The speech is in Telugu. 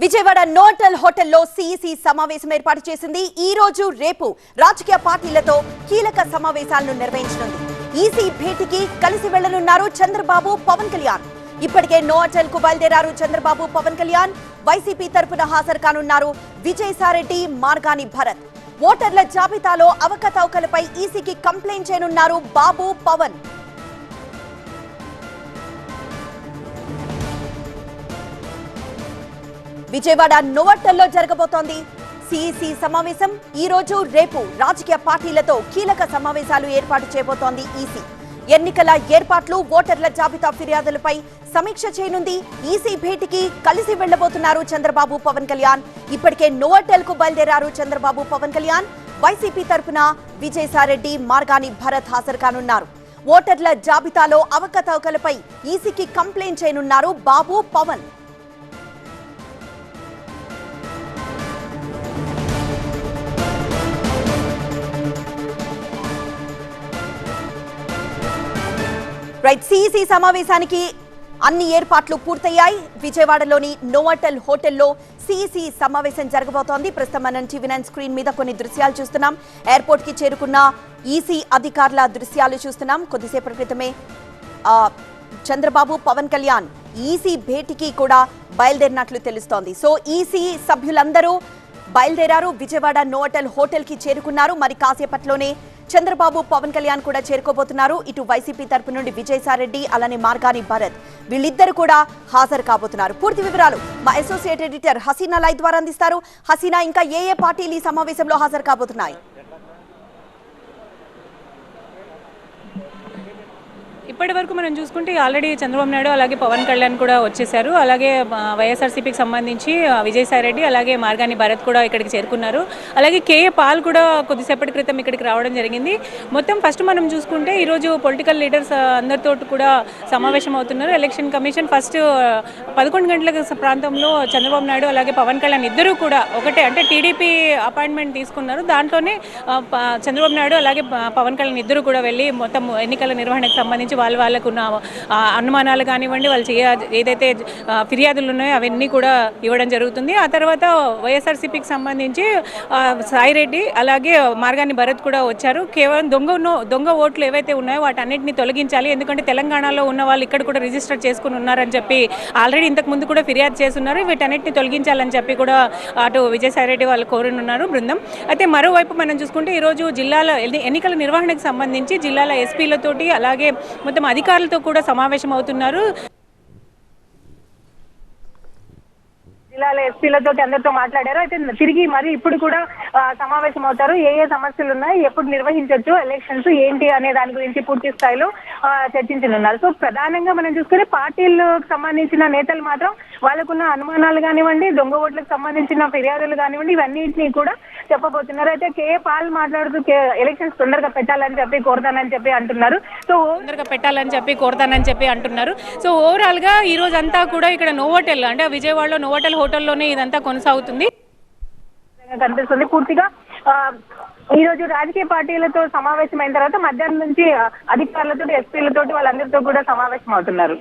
విజయవాడ నోటల్ హోటల్లో సిఇసి సమావేశం ఏర్పాటు చేసింది. ఈ రోజు రేపు రాజకీయ పార్టీలతో కీలక సమావేశాలను నిర్వహించనుంది. ఈసీ భేటీకి కలిసి వెళ్ళనున్నారు చంద్రబాబు పవన్ కళ్యాణ్. ఇప్పటికే నోటల్కు బయలుదేరారు చంద్రబాబు పవన్ కళ్యాణ్. వైసీపీ తరపున హాజరు కానున్నారు విజయసారెడ్డి మార్గాని భరత్. ఓటర్ల జాబితాలో అవకతవకలపై ఈసీకి కంప్లైంట్ చేయనున్నారు బాబు పవన్. విజయవాడ నోవట్టల్లో జరగబోతోంది. సిఈసి సమావేశం. ఈ రోజు రేపు రాజకీయ పార్టీలతో కీలక సమావేశాలు ఏర్పాటు చేయబోతోంది ఈసీ. ఎన్నికల ఏర్పాట్లు ఓటర్ల జాబితా ఫిర్యాదులపై సమీక్ష చేయనుంది. ఈసీ భేటీకి కలిసి వెళ్ళబోతున్నారు చంద్రబాబు పవన్ కళ్యాణ్. ఇప్పటికే నోవటెల్కు బయలుదేరారు చంద్రబాబు పవన్ కళ్యాణ్. వైసీపీ తరఫున విజయసారెడ్డి మార్గాని భరత్ హాజరు కానున్నారు. ఓటర్ల జాబితాలో అవకతవకలపై ఈసీకి కంప్లైంట్ చేయనున్నారు బాబు పవన్. రైట్ సిఇసి సమావేశానికి అన్ని ఏర్పాట్లు పూర్తయ్యాయి. విజయవాడలోని నోవాటల్ హోటల్లో సిఇసి సమావేశం జరగబోతోంది. ప్రస్తుతం మనం టీవీ నైన్ స్క్రీన్ మీద కొన్ని దృశ్యాలు చూస్తున్నాం. ఎయిర్పోర్ట్కి చేరుకున్న ఈసీ అధికారుల దృశ్యాలు చూస్తున్నాం. కొద్దిసేపటి క్రితమే చంద్రబాబు పవన్ కళ్యాణ్ ఈసీ భేటీకి కూడా బయలుదేరినట్లు తెలుస్తోంది. సో ఈసీ సభ్యులందరూ బయలుదేరారు. విజయవాడ నోవటల్ హోటల్కి చేరుకున్నారు. మరి కాసేపట్లోనే చంద్రబాబు పవన్ కళ్యాణ్ కూడా చేరుకోబోతున్నారు. ఇటు వైసీపీ తరపు నుండి విజయసారెడ్డి అలానే మార్గాని భరత్ వీళ్ళిద్దరు కూడా హాజరు కాబోతున్నారు. పూర్తి వివరాలు మా అసోసియేట్ ఎడిటర్ హసీనా లై ద్వారా అందిస్తారు. హసీనా ఇంకా ఏ ఏ పార్టీలు ఈ సమావేశంలో హాజరు కాబోతున్నాయి? ఇప్పటి వరకు మనం చూసుకుంటే ఆల్రెడీ చంద్రబాబు నాయుడు అలాగే పవన్ కళ్యాణ్ కూడా వచ్చేసారు అలాగే వైఎస్ఆర్సీపీకి సంబంధించి విజయసాయి రెడ్డి అలాగే మార్గాని భరత్ కూడా ఇక్కడికి చేరుకున్నారు. అలాగే కేఏ పాల్ కూడా కొద్దిసేపటి క్రితం ఇక్కడికి రావడం జరిగింది. మొత్తం ఫస్ట్ మనం చూసుకుంటే ఈరోజు పొలిటికల్ లీడర్స్ అందరితో కూడా సమావేశం అవుతున్నారు. ఎలక్షన్ కమిషన్ ఫస్ట్ పదకొండు గంటల ప్రాంతంలో చంద్రబాబు నాయుడు అలాగే పవన్ కళ్యాణ్ ఇద్దరు కూడా ఒకటే అంటే టీడీపీ అపాయింట్మెంట్ తీసుకున్నారు. దాంట్లోనే చంద్రబాబు నాయుడు అలాగే పవన్ కళ్యాణ్ ఇద్దరు కూడా వెళ్ళి మొత్తం ఎన్నికల నిర్వహణకు సంబంధించి వాళ్ళ వాళ్ళకున్న అనుమానాలు కానివ్వండి వాళ్ళు చేయ ఏదైతే ఫిర్యాదులు ఉన్నాయో అవన్నీ కూడా ఇవ్వడం జరుగుతుంది. ఆ తర్వాత వైఎస్ఆర్సీపీకి సంబంధించి సాయిరెడ్డి అలాగే మార్గాన్ని భరత్ కూడా వచ్చారు. కేవలం దొంగ దొంగ ఓట్లు ఏవైతే ఉన్నాయో వాటన్నిటిని తొలగించాలి. ఎందుకంటే తెలంగాణలో ఉన్న వాళ్ళు ఇక్కడ కూడా రిజిస్టర్ చేసుకుని ఉన్నారని చెప్పి ఆల్రెడీ ఇంతకు ముందు కూడా ఫిర్యాదు చేస్తున్నారు. వీటన్నిటిని తొలగించాలని చెప్పి కూడా అటు విజయసాయిరెడ్డి వాళ్ళు కోరనున్నారు బృందం. అయితే మరోవైపు మనం చూసుకుంటే ఈరోజు జిల్లాల ఎన్నికల నిర్వహణకు సంబంధించి జిల్లాల ఎస్పీలతోటి అలాగే మొత్తం అధికారులతో కూడా సమావేశం అవుతున్నారు జిల్లాల ఎస్పీలతో అందరితో మాట్లాడారు. అయితే తిరిగి మరి ఇప్పుడు కూడా సమావేశం అవుతారు ఏ ఏ సమస్యలు ఉన్నాయి ఎప్పుడు నిర్వహించవచ్చు ఎలక్షన్స్ ఏంటి అనే దాని గురించి పూర్తి స్థాయిలో చర్చించనున్నారు. సో ప్రధానంగా మనం చూసుకుంటే పార్టీలకు సంబంధించిన నేతలు మాత్రం వాళ్ళకున్న అనుమానాలు కానివ్వండి దొంగ ఓట్లకు సంబంధించిన ఫిర్యాదులు కానివ్వండి ఇవన్నింటినీ కూడా చెప్పబోతున్నారు. అయితే కే పాల్ మాట్లాడుతూ ఎలక్షన్స్ తొందరగా పెట్టాలని చెప్పి కోరుతానని చెప్పి అంటున్నారు. సో తొందరగా పెట్టాలని చెప్పి కోరతానని చెప్పి అంటున్నారు. సో ఓవరాల్గా ఈ రోజు అంతా కూడా ఇక్కడ నోవోటెల్ అంటే విజయవాడలో నోవోటెల్ హోటల్లోనే ఇదంతా కొనసాగుతుంది. కనిపిస్తుంది. పూర్తిగా ఈ రోజు రాజకీయ పార్టీలతో సమావేశం అయిన తర్వాత మధ్యాహ్నం నుంచి అధికారులతో ఎస్పీలతో వాళ్ళందరితో కూడా సమావేశం అవుతున్నారు.